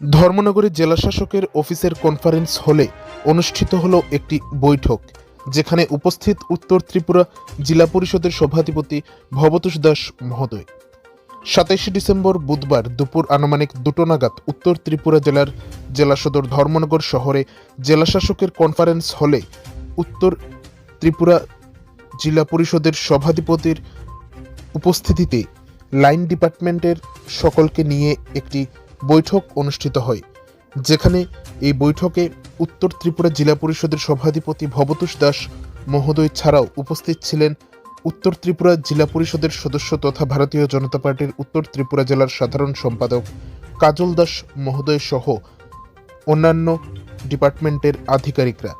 ধর্মনগরের জেলাশাসকের অফিসের কনফারেন্স হলে অনুষ্ঠিত হল একটি বৈঠক, যেখানে উপস্থিত উত্তর ত্রিপুরা জেলা পরিষদের সভাধিপতি ভবতোষ দাস মহোদয়। সাতাইশে ডিসেম্বর বুধবার দুপুর আনুমানিক দুটো নাগাদ উত্তর ত্রিপুরা জেলার জেলা সদর ধর্মনগর শহরে জেলাশাসকের কনফারেন্স হলে উত্তর ত্রিপুরা জেলা পরিষদের সভাধিপতির উপস্থিতিতে লাইন ডিপার্টমেন্টের সকলকে নিয়ে একটি বৈঠক অনুষ্ঠিত হয়, যেখানে এই বৈঠকে উত্তর ত্রিপুরা জেলা পরিষদের সভাধিপতি ভবতোষ দাস মহোদয় ছাড়াও উপস্থিত ছিলেন উত্তর ত্রিপুরা জেলা পরিষদের সদস্য তথা ভারতীয় জনতা পার্টির উত্তর ত্রিপুরা জেলার সাধারণ সম্পাদক কাজল দাস মহোদয় সহ অন্যান্য ডিপার্টমেন্টের আধিকারিকরা।